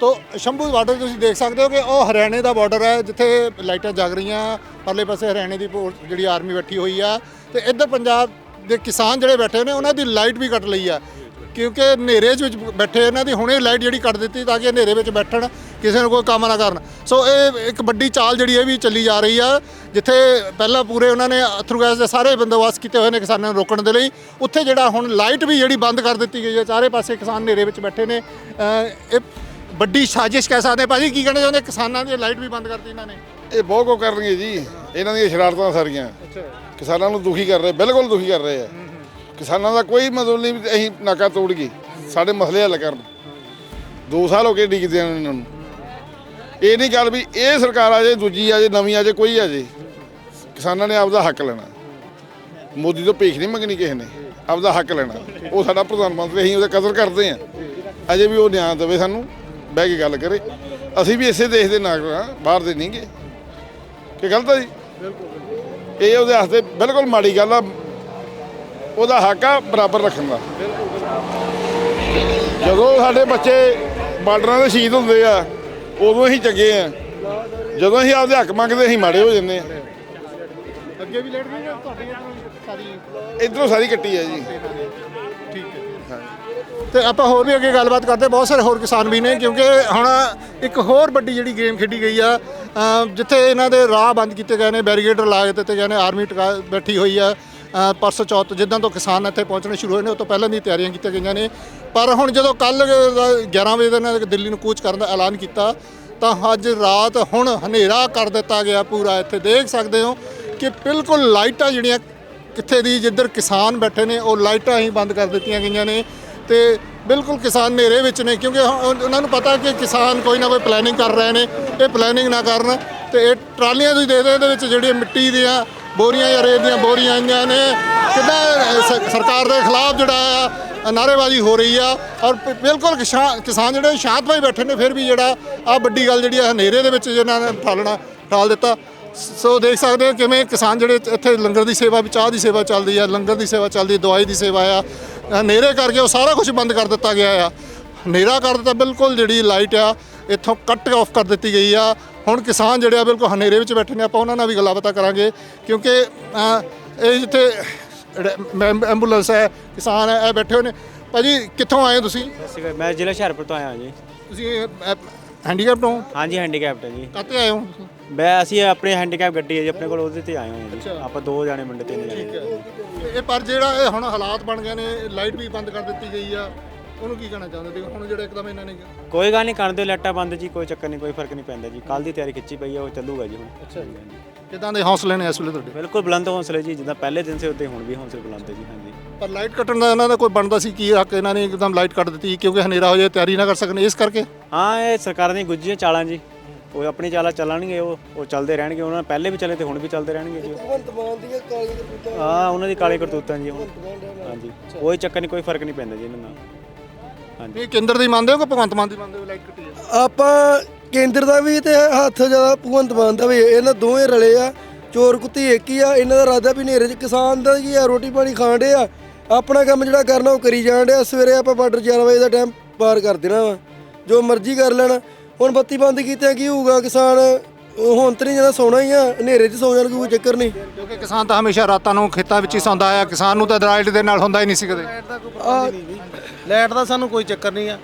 ਤੋ ਸ਼ੰਭੂ ਬਾਰਡਰ ਤੁਸੀਂ ਦੇਖ ਸਕਦੇ ਹੋ ਕਿ ਉਹ ਹਰਿਆਣੇ ਦਾ ਬਾਰਡਰ ਹੈ, ਜਿੱਥੇ ਲਾਈਟਾਂ ਜਗ ਰਹੀਆਂ, ਪਰਲੇ ਪਾਸੇ ਹਰਿਆਣੇ ਦੀ ਫੋਰਸ ਜਿਹੜੀ ਆਰਮੀ ਬੈਠੀ ਹੋਈ ਆ। ਤੇ ਇੱਧਰ ਪੰਜਾਬ ਦੇ ਕਿਸਾਨ ਜਿਹੜੇ ਬੈਠੇ ਨੇ, ਉਹਨਾਂ ਦੀ ਲਾਈਟ ਵੀ ਕੱਟ ਲਈ ਆ। ਕਿਉਂਕਿ ਹਨੇਰੇ 'ਚ ਵਿੱਚ ਬੈਠੇ ਇਹਨਾਂ ਦੀ, ਹੁਣੇ ਲਾਈਟ ਜਿਹੜੀ ਕੱਟ ਦਿੱਤੀ ਤਾਂ ਕਿ ਹਨੇਰੇ ਵਿੱਚ ਬੈਠਣ, ਕਿਸੇ ਨੂੰ ਕੋਈ ਕੰਮ ਨਾ ਕਰਨ। ਸੋ ਇਹ ਇੱਕ ਵੱਡੀ ਚਾਲ ਜਿਹੜੀ ਹੈ ਵੀ ਚੱਲੀ ਜਾ ਰਹੀ ਆ, ਜਿੱਥੇ ਪਹਿਲਾਂ ਪੂਰੇ ਉਹਨਾਂ ਨੇ ਅਥਰੂ ਗੈਸ ਦੇ ਸਾਰੇ ਬੰਦੋਬਸਤ ਕੀਤੇ ਹੋਏ ਨੇ ਕਿਸਾਨਾਂ ਨੂੰ ਰੋਕਣ ਦੇ ਲਈ। ਉੱਥੇ ਜਿਹੜਾ ਹੁਣ ਲਾਈਟ ਵੀ ਜਿਹੜੀ ਬੰਦ ਕਰ ਦਿੱਤੀ ਗਈ ਹੈ, ਚਾਰੇ ਪਾਸੇ ਕਿਸਾਨ ਹਨੇਰੇ ਵਿੱਚ ਬੈਠੇ ਨੇ। ਇਹ ਵੱਡੀ ਸਾਜ਼ਿਸ਼ ਕਹਿ ਸਕਦੇ। ਭਾਜੀ ਕੀ ਕਹਿਣਾ ਚਾਹੁੰਦੇ? ਕਿਸਾਨਾਂ ਦੀ ਲਾਈਟ ਵੀ ਬੰਦ ਕਰਤੀ ਇਹਨਾਂ ਨੇ। ਇਹ ਬਹੁਤ ਕੋ ਕਰਨਗੇ ਜੀ। ਇਹਨਾਂ ਦੀਆਂ ਸ਼ਰਾਰਤਾਂ ਸਾਰੀਆਂ। ਅੱਛਾ। ਕਿਸਾਨਾਂ ਨੂੰ ਦੁਖੀ ਕਰ ਰਹੇ ਬਿਲਕੁਲ ਦੁਖੀ ਕਰ ਰਹੇ ਆ। ਕਿਸਾਨਾਂ ਦਾ ਕੋਈ ਮਤਲਬ ਨਹੀਂ ਵੀ ਅਸੀਂ ਨਾਕਾ ਤੋੜ ਗਏ। ਸਾਡੇ ਮਸਲੇ ਹੱਲ ਕਰਨ। 2 ਸਾਲ ਹੋ ਗਏ ਡਿੱਗਦੇ ਨੇ ਇਹਨਾਂ ਨੂੰ। ਇਹ ਨਹੀਂ ਗੱਲ ਵੀ ਇਹ ਸਰਕਾਰ ਆ ਜੇ ਦੂਜੀ ਆ ਜੇ ਨਵੀਂ ਆ ਜੇ ਕੋਈ ਆ ਜੇ। ਕਿਸਾਨਾਂ ਨੇ ਆਪਦਾ ਹੱਕ ਲੈਣਾ। ਮੋਦੀ ਤੋਂ ਭੀਖ ਨਹੀਂ ਮੰਗਣੀ ਕਿਸੇ ਨੇ। ਆਪਦਾ ਹੱਕ ਲੈਣਾ। ਉਹ ਸਾਡਾ ਪ੍ਰਧਾਨ ਮੰਤਰੀ ਅਸੀਂ ਉਹਦਾ ਕਦਰ ਕਰਦੇ ਆ ਅਜੇ ਵੀ ਉਹ ਨਿਆਂ ਦੇਵੇ ਸਾਨੂੰ। ਬਹਿ ਕੇ ਗੱਲ ਕਰੇ। ਅਸੀਂ ਵੀ ਇਸੇ ਦੇਸ਼ ਦੇ ਨਾਗਰਿਕ ਹਾਂ ਬਾਹਰ ਦੇ ਨਹੀਂਗੇ। ਕਿ ਗਲਤ ਹੈ ਜੀ? ਇਹ ਉਹਦੇ ਵਾਸਤੇ ਬਿਲਕੁਲ ਮਾੜੀ ਗੱਲ ਆ। ਉਹਦਾ ਹੱਕ ਆ ਬਰਾਬਰ ਰੱਖਣ ਦਾ। ਜਦੋਂ ਸਾਡੇ ਬੱਚੇ ਬਾਰਡਰਾਂ ਦੇ ਸ਼ਹੀਦ ਹੁੰਦੇ ਆ ਉਦੋਂ ਅਸੀਂ ਚੰਗੇ ਆ। ਜਦੋਂ ਅਸੀਂ ਆਪਦੇ ਹੱਕ ਮੰਗਦੇ ਅਸੀਂ ਮਾੜੇ ਹੋ ਜਾਂਦੇ ਆ। ਅੱਗੇ ਵੀ ਨਹੀਂ ਹੈ ਤੁਹਾਡੀ ਇੱਧਰੋਂ ਸਾਰੀ ਇਧਰੋਂ ਸਾਰੀ ਕੱਟੀ ਆ ਜੀ। ਠੀਕ ਹੈ। ਤੇ ਆਪਾਂ ਹੋਰ ਵੀ ਅੱਗੇ ਗੱਲਬਾਤ ਕਰਦੇ ਬਹੁਤ ਸਾਰੇ ਹੋਰ ਕਿਸਾਨ ਵੀ ਨੇ, ਕਿਉਂਕਿ ਹੁਣ ਇੱਕ ਹੋਰ ਵੱਡੀ ਜਿਹੜੀ ਗੇਮ ਖੇਡੀ ਗਈ ਆ ਜਿੱਥੇ ਇਹਨਾਂ ਦੇ ਰਾਹ ਬੰਦ ਕੀਤੇ ਗਏ ਨੇ ਬੈਰੀਗੇਡਰ ਲਾ ਦਿੱਤੇ ਗਏ ਨੇ, ਆਰਮੀ ਟਿਕਾ ਬੈਠੀ ਹੋਈ ਆ ਪਰਸੋਂ ਚੌਥ ਜਿੱਦਾਂ ਤੋਂ ਕਿਸਾਨ ਇੱਥੇ ਪਹੁੰਚਣੇ ਸ਼ੁਰੂ ਹੋਏ ਨੇ, ਉਹ ਤੋਂ ਪਹਿਲਾਂ ਦੀ ਤਿਆਰੀਆਂ ਕੀਤੀਆਂ ਗਈਆਂ ਨੇ। ਪਰ ਹੁਣ ਜਦੋਂ ਕੱਲ 11 ਵਜੇ ਦਾ ਇਹਨਾਂ ਦਿੱਲੀ ਨੂੰ ਕੂਚ ਕਰਨ ਦਾ ਐਲਾਨ ਕੀਤਾ, ਤਾਂ ਅੱਜ ਰਾਤ ਹੁਣ ਹਨੇਰਾ ਕਰ ਦਿੱਤਾ ਗਿਆ ਪੂਰਾ। ਇੱਥੇ ਦੇਖ ਸਕਦੇ ਹੋ ਕਿ ਬਿਲਕੁਲ ਲਾਈਟਾਂ ਜਿਹੜੀਆਂ ਕਿੱਥੇ ਦੀ ਜਿੱਧਰ ਕਿਸਾਨ ਬੈਠੇ ਨੇ, ਉਹ ਲਾਈਟਾਂ ਹੀ ਬੰਦ ਕਰ ਦਿੱਤੀਆਂ ਗਈਆਂ ਨੇ ਤੇ ਬਿਲਕੁਲ ਕਿਸਾਨ ਹਨੇਰੇ ਵਿੱਚ ਨੇ ਕਿਉਂਕਿ ਉਹਨਾਂ ਨੂੰ ਪਤਾ ਕਿ ਕਿਸਾਨ ਕੋਈ ਨਾ ਕੋਈ ਪਲੈਨਿੰਗ ਕਰ ਰਹੇ ਨੇ, ਇਹ ਪਲੈਨਿੰਗ ਨਾ ਕਰਨ ਤੇ ਇਹ ਟਰਾਲੀਆਂ ਤੁਸੀਂ ਦੇਖਦੇ ਇਹਦੇ ਵਿੱਚ ਜਿਹੜੀਆਂ ਮਿੱਟੀ ਦੀਆਂ ਬੋਰੀਆਂ ਜਾਂ ਰੇਤ ਦੀਆਂ ਬੋਰੀਆਂ ਆਈਆਂ ਨੇ, ਕਿੱਦਾਂ ਸਰਕਾਰ ਦੇ ਖਿਲਾਫ ਜਿਹੜਾ ਆ ਨਾਅਰੇਬਾਜ਼ੀ ਹੋ ਰਹੀ ਆ ਔਰ ਬਿਲਕੁਲ ਕਿਸਾ- ਕਿਸਾਨ ਜਿਹੜੇ ਸ਼ਾਂਤਮਈ ਬੈਠੇ ਨੇ, ਫਿਰ ਵੀ ਜਿਹੜਾ ਆ ਵੱਡੀ ਗੱਲ ਜਿਹੜੀ ਆ ਹਨੇਰੇ ਦੇ ਵਿੱਚ ਜਿਹਨਾਂ ਨੇ ਠਾਲਣਾ ਠਾਲ ਦਿੱਤਾ। ਸੋ ਦੇਖ ਸਕਦੇ ਹੋ ਕਿਵੇਂ ਕਿਸਾਨ ਜਿਹੜੇ ਇੱਥੇ ਲੰਗਰ ਦੀ ਸੇਵਾ ਵੀ ਚਾਹ ਦੀ ਸੇਵਾ ਚੱਲਦੀ ਆ ਲੰਗਰ ਦੀ ਸੇਵਾ ਚੱਲਦੀ ਦਵਾਈ ਦੀ ਸੇਵਾ ਆ ਹਨੇਰੇ ਕਰਕੇ ਉਹ ਸਾਰਾ ਕੁਝ ਬੰਦ ਕਰ ਦਿੱਤਾ ਗਿਆ ਆ। ਹਨੇਰਾ ਕਰ ਦਿੱਤਾ ਬਿਲਕੁਲ ਜਿਹੜੀ ਲਾਈਟ ਆ ਇੱਥੋਂ ਕੱਟ ਆਫ ਕਰ ਦਿੱਤੀ ਗਈ ਆ। ਹੁਣ ਕਿਸਾਨ ਜਿਹੜੇ ਆ ਬਿਲਕੁਲ ਹਨੇਰੇ ਵਿੱਚ ਬੈਠੇ ਨੇ ਆਪਾਂ ਉਹਨਾਂ ਨਾਲ ਵੀ ਗੱਲਾਂ ਬਾਤਾਂ ਕਰਾਂਗੇ ਕਿਉਂਕਿ ਇਹ ਜਿੱਥੇ ਐਂਬੂਲੈਂਸ ਹੈ ਕਿਸਾਨ ਹੈ ਇਹ ਬੈਠੇ ਹੋਏ ਨੇ। ਭਾਜੀ ਕਿੱਥੋਂ ਆਏ ਹੋ ਤੁਸੀਂ? ਮੈਂ ਜ਼ਿਲ੍ਹਾ ਹੁਸ਼ਿਆਰਪੁਰ ਤੋਂ ਆਇਆ ਜੀ। ਤੁਸੀਂ ਹੈਂਡੀਕੈਪਟ ਹੋ ਹਾਂਜੀ ਹੈਂਡੀਕੈਪਟ ਹੈ ਜੀ। ਕਾਤੇ ਆਏ ਹੋ? ਮੈਂ ਅਸੀਂ ਆਪਣੀ ਹੈਂਡੀਕੈਪ ਗੱਡੀ ਹੈ ਜੀ ਆਪਣੇ ਕੋਲ ਉਹਦੇ ਤੇ ਆਏ ਹੋਏ ਹਾਂ ਜੀ। ਆਪਾਂ ਦੋ ਜਾਣੇ ਮੁੰਡੇ ਤਿੰਨ ਜਾਣੇ। ਤੇ ਇਹ ਪਰ ਜਿਹੜਾ ਇਹ ਹੁਣ ਹਾਲਾਤ ਬਣ ਗਏ ਨੇ ਲਾਈਟ ਵੀ ਬੰਦ ਕਰ ਦਿੱਤੀ ਗਈ ਆ ਉਹਨੂੰ ਕੀ ਕਹਿਣਾ ਚਾਹੁੰਦੇ ਸੀ ਹੁਣ ਜਿਹੜਾ ਇੱਕਦਮ ਇਹਨਾਂ ਨੇ ਕੋਈ ਗੱਲ ਨਹੀਂ ਕਰਦੇ ਲੈਟਾ ਬੰਦ ਜੀ ਕੋਈ ਚੱਕਰ ਨਹੀਂ ਕੋਈ ਫ਼ਰਕ ਨਹੀਂ ਪੈਂਦਾ ਜੀ। ਕੱਲ ਦੀ ਤਿਆਰੀ ਖਿੱਚੀ ਪਈ ਹੈ ਉਹ ਚੱਲੂਗਾ ਜੀ ਹੁਣ। ਅੱਛਾ ਕਿਦਾਂ ਦੇ ਹੌਸਲੇ ਨੇ ਇਸ ਵੇਲੇ ਤੁਹਾਡੇ? ਬਿਲਕੁਲ ਬੁਲੰਦ ਹੌਸਲੇ ਜੀ ਜਿੱਦਾਂ ਪਹਿਲੇ ਦਿਨ ਸੇ ਉੱਤੇ ਹੁਣ ਵੀ ਹੌਸਲੇ ਬੁਲੰਦ ਹੈ ਜੀ ਹਾਂਜੀ। ਪਰ ਲਾਈਟ ਕੱਟਣ ਦਾ ਇਹਨਾਂ ਦਾ ਕੋਈ ਬਣਦਾ ਸੀ ਕੀ ਹੱਕ ਇਹਨਾਂ ਨੇ ਇੱਕਦਮ ਲਾਈਟ ਕੱਟ ਦਿੱਤੀ ਕਿਉਂਕਿ ਹਨੇਰਾ ਹੋ ਜਾਏ ਤਿਆਰੀ ਨਾ ਕਰ ਸਕਣ ਇਸ ਕਰਕੇ? ਹਾਂ ਇਹ ਸਰਕਾਰਾਂ ਦੀਆਂ ਗੁੱਜੀਆਂ ਚਾਲਾਂ ਜੀ। ਉਹ ਆਪਣੀ ਚਾਲਾਂ ਚੱਲਣਗੇ ਉਹ ਉਹ ਚੱਲਦੇ ਰਹਿਣਗੇ। ਉਹਨਾਂ ਨੇ ਪਹਿਲੇ ਵੀ ਚੱਲੇ ਤੇ ਹੁਣ ਵੀ ਚੱਲਦੇ ਰਹਿਣਗੇ ਜੀ। ਹਾਂ ਉਹਨਾਂ ਦੀ ਕਾਲੀ ਕਰਤੂਤਾਂ ਜੀ ਹੁਣ। ਹਾਂਜੀ। ਕੋਈ ਚੱਕਰ ਨਹੀਂ ਕੋਈ ਫ਼ਰਕ ਨਹੀਂ ਪੈਂਦਾ ਜੀ ਇਹਨਾਂ ਨਾਲ। ਹਾਂਜੀ। ਇਹ ਕੇਂਦਰ ਦੀ ਮੰਨਦੇ ਹੋ ਕਿ ਭਗਵੰਤ ਮਾਨ ਦੀ ਮੰਨਦੇ ਹੋ ਲਾਈਟ ਕੱਟੀ ਹੈ ਆਪਾਂ ਕੇਂਦਰ ਦਾ ਵੀ ਤੇ ਹੱਥ ਜ਼ਿਆਦਾ ਭਗਵੰਤ ਮਾਨ ਦਾ ਵੀ ਇਹਨਾਂ ਦੋਵੇਂ ਰਲੇ ਆ ਚੋਰ ਕੁੱਤੀ ਇੱਕ ਹੀ ਆ। ਇਹਨਾਂ ਦਾ ਇਰਾਦਾ ਵੀ ਹਨੇਰੇ 'ਚ ਕਿਸਾਨ ਦਾ ਕੀ ਆ ਰੋਟੀ ਪਾਣੀ ਖਾਣ ਡੇ ਆ। ਆਪਣਾ ਕੰਮ ਜਿਹੜਾ ਕਰਨਾ ਉਹ ਕਰੀ ਜਾਣ ਡਿਆ। ਸਵੇਰੇ ਆਪਾਂ ਬਾਰਡਰ 4 ਵਜੇ ਦਾ ਟਾਈਮ ਪਾਰ ਕਰ ਦੇਣਾ ਵਾ। ਜੋ ਮਰਜ਼ੀ ਕਰ ਲੈਣ। ਹੁਣ ਬੱਤੀ ਬੰਦ ਕੀਤਿਆਂ ਕੀ ਹੋਊਗਾ? ਕਿਸਾਨ ਉਹ ਹੁਣ ਤੇ ਨਹੀਂ ਜਣਾ ਸੌਣਾ ਹੀ ਆ। ਹਨੇਰੇ 'ਚ ਸੌ ਜਾਣ ਕੋਈ ਚੱਕਰ ਨਹੀਂ। ਕਿਉਂਕਿ ਕਿਸਾਨ ਤਾਂ ਹਮੇਸ਼ਾ ਰਾਤਾਂ ਨੂੰ ਖੇਤਾਂ ਵਿੱਚ ਹੀ ਸੌਂਦਾ ਆਇਆ ਕਿਸਾਨ ਨੂੰ ਤਾਂ ਲਾਈਟ ਦੇ ਨਾਲ ਹੁੰਦਾ ਹੀ ਨਹੀਂ ਸੀ ਕਦੇ। ਲਾਈਟ ਦਾ ਸਾਨੂੰ ਕੋਈ ਚੱਕਰ ਨਹੀਂ ਆ।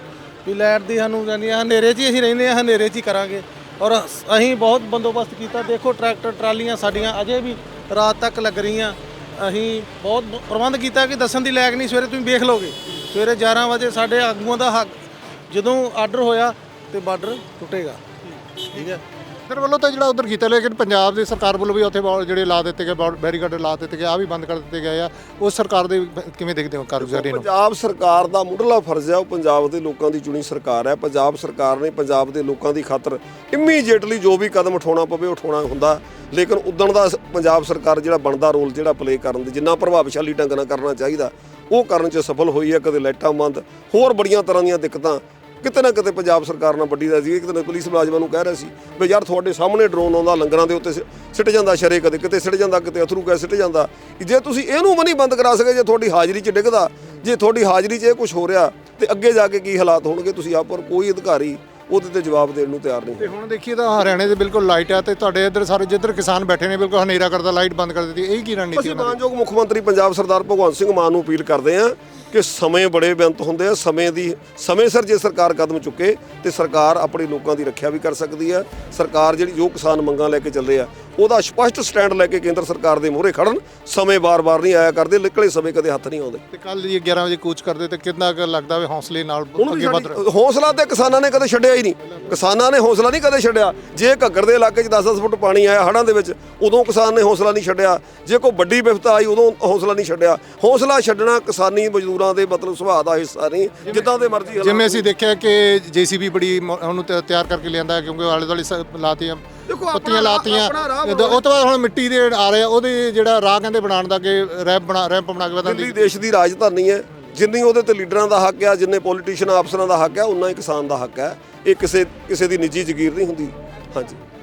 ਵੀ ਲਾਈਟ ਦੀ ਸਾਨੂੰ ਜਾਨੀ ਆ ਹਨੇਰੇ 'ਚ ਹੀ ਅਸੀਂ ਰਹਿੰਦੇ ਆ ਹਨੇਰੇ 'ਚ ਹੀ ਕਰਾਂਗੇ। ਔਰ ਅਸੀਂ ਬਹੁਤ ਬੰਦੋਬਸਤ ਕੀਤਾ। ਦੇਖੋ ਟਰੈਕਟਰ ਟਰਾਲੀਆਂ ਸਾਡੀਆਂ ਅਜੇ ਵੀ ਰਾਤ ਤੱਕ ਲੱਗ ਰਹੀਆਂ। ਅਸੀਂ ਬਹੁਤ ਪ੍ਰਬੰਧ ਕੀਤਾ ਕਿ ਦੱਸਣ ਦੀ ਲਾਇਕ ਨਹੀਂ, ਸਵੇਰੇ ਤੁਸੀਂ ਵੇਖ ਲਓਗੇ। ਸਵੇਰੇ 11 ਵਜੇ ਸਾਡੇ ਆਗੂਆਂ ਦਾ ਹੱਕ, ਜਦੋਂ ਆਰਡਰ ਹੋਇਆ ਤੇ ਬਾਰਡਰ ਟੁੱਟੇਗਾ। ਠੀਕ ਹੈ? ਇਧਰ ਵੱਲੋਂ ਤਾਂ ਜਿਹੜਾ ਉਧਰ ਕੀਤਾ, ਲੇਕਿਨ ਪੰਜਾਬ ਦੀ ਸਰਕਾਰ ਵੱਲੋਂ ਵੀ ਉੱਥੇ ਬਾ- ਜਿਹੜੇ ਲਾ ਦਿੱਤੇ ਗਏ ਬੈਰੀਕੇਡ ਲਾ ਦਿੱਤੇ ਗਏ ਆ ਵੀ ਬੰਦ ਕਰ ਦਿੱਤੇ ਗਏ ਆ। ਉਸ ਸਰਕਾਰ ਦੇ ਕਿਵੇਂ ਦੇਖਦੇ ਹੋ ਕਾਰਗੁਜ਼ਾਰੀ ਨੂੰ? ਪੰਜਾਬ ਸਰਕਾਰ ਦਾ ਮੁੱਢਲਾ ਫਰਜ਼ ਹੈ ਉਹ ਪੰਜਾਬ ਦੇ ਲੋਕਾਂ ਦੀ ਚੁਣੀ ਸਰਕਾਰ ਹੈ ਪੰਜਾਬ ਸਰਕਾਰ ਨੇ ਪੰਜਾਬ ਦੇ ਲੋਕਾਂ ਦੀ ਖਾਤਰ ਇਮੀਡੀਏਟਲੀ ਜੋ ਵੀ ਕਦਮ ਉਠਾਉਣਾ ਪਵੇ ਉਠਾਉਣਾ ਹੁੰਦਾ। ਲੇਕਿਨ ਉਦਣ ਦਾ ਪੰਜਾਬ ਸਰਕਾਰ ਜਿਹੜਾ ਬਣਦਾ ਰੋਲ ਜਿਹੜਾ ਪਲੇ ਕਰਨ ਦੇ, ਜਿੰਨਾ ਪ੍ਰਭਾਵਸ਼ਾਲੀ ਢੰਗ ਨਾਲ ਕਰਨਾ ਚਾਹੀਦਾ, ਉਹ ਕਰਨ 'ਚ ਸਫਲ ਹੋਈ ਹੈ ਕਦੇ ਲਾਈਟਾਂ ਬੰਦ, ਹੋਰ ਬੜੀਆਂ ਤਰ੍ਹਾਂ ਦੀਆਂ ਦਿੱਕਤਾਂ ਕਿਤੇ ਨਾ ਕਿਤੇ ਪੰਜਾਬ ਸਰਕਾਰ ਨਾਲ ਵੱਡੀ ਦਾ ਸੀ। ਕਿਤੇ ਨਾ ਪੁਲਿਸ ਮੁਲਾਜ਼ਮਾਂ ਨੂੰ ਕਹਿ ਰਿਹਾ ਸੀ ਵੀ ਯਾਰ ਤੁਹਾਡੇ ਸਾਹਮਣੇ ਡਰੋਨ ਆਉਂਦਾ, ਲੰਗਰਾਂ ਦੇ ਉੱਤੇ ਸਿੱਟ ਜਾਂਦਾ ਸ਼ਰੇ ਕਦੇ, ਕਿਤੇ ਸਿੱਟ ਜਾਂਦਾ, ਕਿਤੇ ਅਥਰੂ ਗੈਸ ਸਿੱਟ ਜਾਂਦਾ। ਜੇ ਤੁਸੀਂ ਇਹਨੂੰ ਵੀ ਨਹੀਂ ਬੰਦ ਕਰਾ ਸਕੇ, ਜੇ ਤੁਹਾਡੀ ਹਾਜ਼ਰੀ 'ਚ ਡਿੱਗਦਾ, ਜੇ ਤੁਹਾਡੀ ਹਾਜ਼ਰੀ 'ਚ ਇਹ ਕੁਝ ਹੋ ਰਿਹਾ, ਤੇ ਅੱਗੇ ਜਾ ਕੇ ਕੀ ਹਾਲਾਤ ਹੋਣਗੇ? ਤੁਸੀਂ ਆਪ ਪਰ ਕੋਈ ਅਧਿਕਾਰੀ ਉਹਦੇ ਤੇ ਜਵਾਬ ਦੇਣ ਨੂੰ ਤਿਆਰ ਨਹੀਂ ਤੇ ਹੁਣ ਦੇਖੀਏ ਤਾਂ ਹਰਿਆਣੇ ਦੇ ਬਿਲਕੁਲ ਲਾਈਟ ਆ ਤੇ ਤੁਹਾਡੇ ਇੱਧਰ ਸਾਰੇ ਜਿੱਧਰ ਕਿਸਾਨ ਬੈਠੇ ਨੇ ਬਿਲਕੁਲ ਹਨੇਰਾ ਕਰਦਾ ਲਾਈਟ ਬੰਦ ਕਰ ਦਿੱਤੀ। ਇਹ ਕੀ ਰਣਨੀਤੀ ਅਸੀਂ ਮਾਨਯੋਗ ਮੁੱਖ ਮੰਤਰੀ ਪੰਜਾਬ ਸਰਦਾਰ ਭਗਵੰਤ ਸਿੰਘ ਮਾਨ ਨੂੰ ਅਪੀਲ ਕਰਦੇ ਹਾਂ ਕਿ ਸਮੇਂ ਬੜੇ ਬੇਅੰਤ ਹੁੰਦੇ ਆ ਸਮੇਂ ਦੀ ਸਮੇਂ ਸਿਰ ਜੇ ਸਰਕਾਰ ਕਦਮ ਚੁੱਕੇ ਤੇ ਸਰਕਾਰ ਆਪਣੇ ਲੋਕਾਂ ਦੀ ਰੱਖਿਆ ਵੀ ਕਰ ਸਕਦੀ ਆ। ਸਰਕਾਰ ਜਿਹੜੀ ਜੋ ਕਿਸਾਨ ਮੰਗਾਂ ਲੈ ਕੇ ਚੱਲੇ ਆ ਉਹਦਾ ਸਪਸ਼ਟ ਸਟੈਂਡ ਲੈ ਕੇ ਕੇਂਦਰ ਸਰਕਾਰ ਦੇ ਮੂਹਰੇ ਖੜਨ। ਸਮੇਂ ਬਾਰ-ਬਾਰ ਨਹੀਂ ਆਇਆ ਕਰਦੇ ਨਿਕਲੇ ਸਮੇਂ ਕਦੇ ਹੱਥ ਨਹੀਂ ਆਉਂਦੇ। ਤੇ ਕੱਲ ਜੀ 11 ਵਜੇ ਕੂਚ ਕਰਦੇ ਤੇ ਕਿੰਨਾ ਕੁ ਲੱਗਦਾ ਵੀ ਹੌਸਲੇ ਨਾਲ ਅੱਗੇ ਵਧ ਸਾਡੀ- ਹੌਸਲਾ ਤੇ ਕਿਸਾਨਾਂ ਨੇ ਕਦੇ ਛੱਡਿਆ ਹੀ ਨਹੀਂ। ਕਿਸਾਨਾਂ ਨੇ ਹੌਸਲਾ ਨਹੀਂ ਕਦੇ ਛੱਡਿਆ। ਜੇ ਘੱਗਰ ਦੇ ਇਲਾਕੇ 'ਚ 10-10 ਫੁੱਟ ਪਾਣੀ ਆਇਆ ਹੜ੍ਹਾਂ ਦੇ ਵਿੱਚ ਉਦੋਂ ਕਿਸਾਨ ਨੇ ਹੌਸਲਾ ਨਹੀਂ ਛੱਡਿਆ। ਜੇ ਕੋਈ ਵੱਡੀ ਵਿਪਤਾ ਆਈ ਉਦੋਂ ਹੌਸਲਾ ਨਹੀਂ ਛੱਡਿਆ। ਹੌਸਲਾ ਛੱਡਣਾ ਕਿਸਾਨੀ ਮਜ਼ਦੂਰਾਂ ਦੇ ਮਤਲਬ ਸੁਭਾਅ ਦਾ ਹਿੱਸਾ ਨਹੀਂ ਜਿੱਦਾਂ ਦੇ ਮਰਜ਼ੀ ਜਿਵੇਂ ਅਸੀਂ ਦੇਖਿਆ ਕਿ ਜੀਸੀਬੀ ਬੜੀ ਉਹਨੂੰ ਤਿਆ- ਤਿਆਰ ਕਰਕੇ ਲਿਆਂਦਾ ਕਿਉਂਕਿ ਆਲੇ ਦੁਆਲੇ ਲਾਤੀਆਂ ਪੱਤੀਆਂ ਰਾਹ- ਲਾਤੀਆਂ ਆਪਣਾ ਉਹ ਤੋਂ ਬਾਅਦ ਹੁਣ ਮਿੱਟੀ ਦੇ ਆ ਰਹੇ ਆ, ਉਹਦੇ ਜਿਹੜਾ ਰਾਹ ਕਹਿੰਦੇ ਬਣਾਉਣ ਦਾ ਕਿ ਰੈਂਪ ਬਣਾ ਰੈਂਪ ਬਣਾ ਕੇ ਦਿੱਲੀ ਦੀ ਦੇਸ਼ ਦੀ ਰਾਜਧਾਨੀ ਹੈ, ਜਿੰਨੀ ਉਹਦੇ ਤੇ ਲੀਡਰਾਂ ਦਾ ਹੱਕ ਆ, ਜਿੰਨੇ ਪੋਲੀਟੀਸ਼ੀਅਨ ਅਫਸਰਾਂ ਦਾ ਹੱਕ ਆ ਉਨਾ ਹੀ ਕਿਸਾਨ ਦਾ ਹੱਕ ਹੈ ਇਹ ਕਿਸੇ ਕਿਸੇ ਦੀ ਨਿੱਜੀ ਜ਼ਗੀਰ ਨਹੀਂ ਹੁੰਦੀ। ਹਾਂਜੀ।